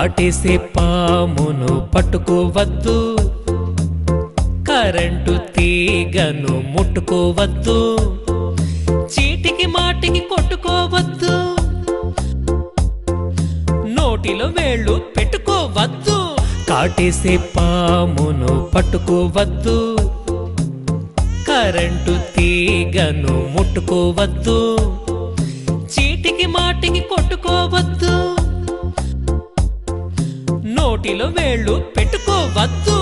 కాటేసే పామును పట్టుకోవద్దు. కరెంటు తీగను ముట్టుకోవద్దు. చీటికి మాటికి కొట్టుకోవద్దు. నోటిలో వేళ్ళు పెట్టుకోవద్దు. కాటేసే పామును పట్టుకోవద్దు. కరెంటు తీగను ముట్టుకోవద్దు. చీటికి మాటికి కొట్టుకోవద్దు. నోటిలో వేళ్ళు పెట్టుకోవద్దు.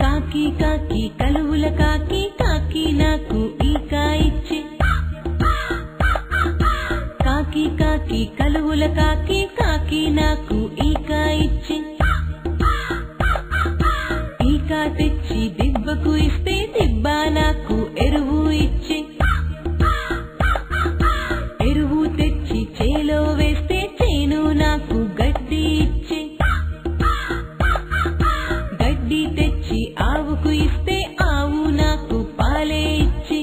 కాకి కాకి కలువుల కాకి కాకి నాకు ఈక ఇచ్చి. కాకి కాకి కలువుల కాకి కాకి నాకు ఈక ఇచ్చి. దిబ్బకు ఇస్తే దిబ్బ నాకు ఎరువు ఇచ్చి. ఎరువు తెచ్చి చేలో వేస్తే చేను నాకు గడ్డి ఇచ్చి. గడ్డి తెచ్చి ఆవుకు ఇస్తే ఆవు నాకు పాలే ఇచ్చి.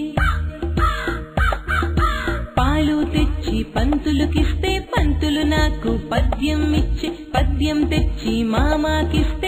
పాలు తెచ్చి పంతులుకిస్తే పంతులు నాకు పద్యం ఇచ్చి. పద్యం తెచ్చి మామాకిస్తే